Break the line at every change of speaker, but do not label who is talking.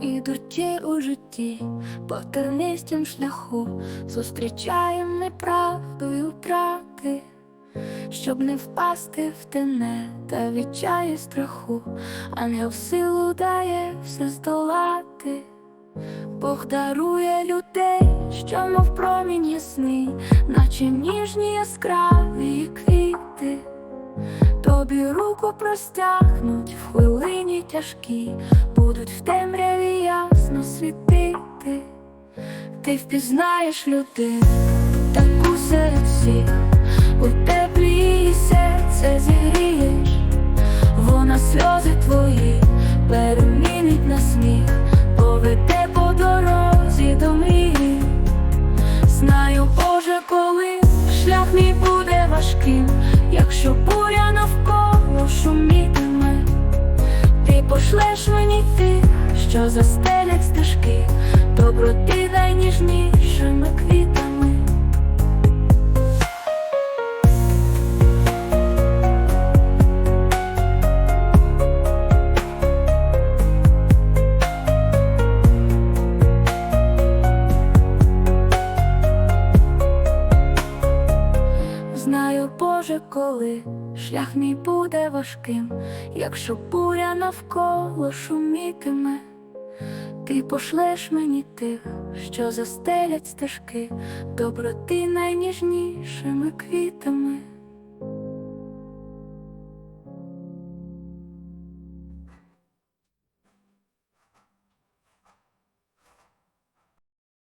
ті у житті, по тернистім шляху зустрічаєм неправдою втрати, щоб не впасти в тене та відчає страху, ангел силу дає все здолати. Бог дарує людей, що мов промінь ясний, наче ніжні яскраві. Тобі руку простягнуть в хвилині тяжкі, будуть в темряві ясно світити. Ти впізнаєш людину, таку серед всіх, у теплі серце зігрієш, вона сльози твої перемінить на сміх, поведе по дорозі до мрії. Знаю, Боже, коли шлях мій буде важким, пошлеш мені тих, що застелять стежки, Боже, коли шлях мій буде важким, якщо буря навколо шумітиме, ти пошлеш мені тих, що застелять стежки, доброти найніжнішими квітами.